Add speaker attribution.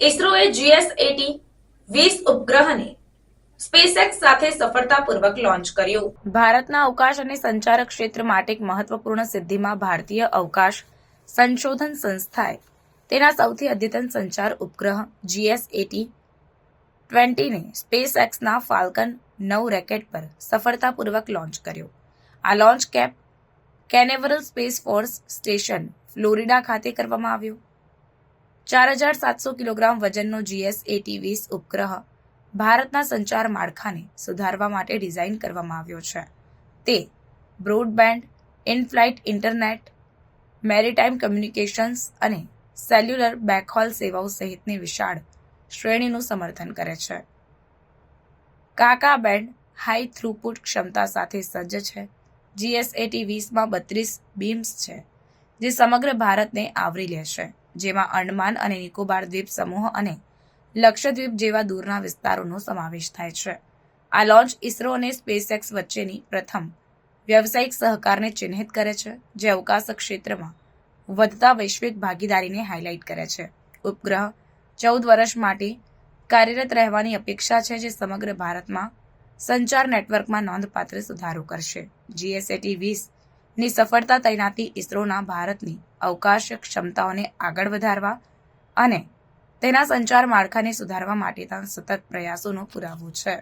Speaker 1: ઇસરોએ જીએસએટી વીસ ઉપગ્રહને સ્પેસએક્સ સાથે સફળતાપૂર્વક લોન્ચ કર્યું. ભારતના અવકાશ અને સંચાર ક્ષેત્ર માટે એક મહત્વપૂર્ણ સિદ્ધિમાં ભારતીય અવકાશ સંશોધન સંસ્થાએ તેના સૌથી અદ્યતન સંચાર ઉપગ્રહ જીએસએટી ટ્વેન્ટીને સ્પેસ એક્સના ફાલ્કન નવ રેકેટ પર સફળતાપૂર્વક લોન્ચ કર્યો. આ launch Cape Canaveral Space Force Station Florida ખાતે કરવામાં આવ્યો. ચાર હજાર સાતસો કિલોગ્રામ વજનનો જીએસએટી વીસ ઉપગ્રહ ભારતના સંચાર માળખાને સુધારવા માટે ડિઝાઇન કરવામાં આવ્યો છે. તે broadband, inflight internet maritime communications અને સેલ્યુલર બેકહોલ સેવાઓ સહિતની વિશાળ શ્રેણીનું સમર્થન કરે છે. કાકા બેન્ડ હાઈ થ્રુપુટ ક્ષમતા સાથે સજ્જ છે. જીએસએટી વીસમાં બત્રીસ બીમ્સ છે, જે સમગ્ર ભારતને આવરી લેશે જેમાં અંડમાન અને નિકોબાર દ્વીપ સમૂહ અને લક્ષદ્વીપ જેવા દૂરના વિસ્તારોનો સમાવેશ થાય છે. આ લોન્ચ ઇસરો અને સ્પેસએક્સ વચ્ચેની પ્રથમ વ્યવસાયિક સહકારને ચિહ્નિત કરે છે, જે અવકાશ ક્ષેત્રમાં વધતા વૈશ્વિક ભાગીદારીને હાઇલાઇટ કરે છે. ઉપગ્રહ ચૌદ વર્ષ માટે કાર્યરત રહેવાની અપેક્ષા છે, જે સમગ્ર ભારતમાં સંચાર નેટવર્કમાં નોંધપાત્ર સુધારો કરશે. જીએસએટી વીસ ની સફળતા તૈનાતી ઇસરોના ભારતની અવકાશ ક્ષમતાઓને આગળ વધારવા અને તેના સંચાર માળખાને સુધારવા માટેના સતત પ્રયાસોનો પુરાવો છે.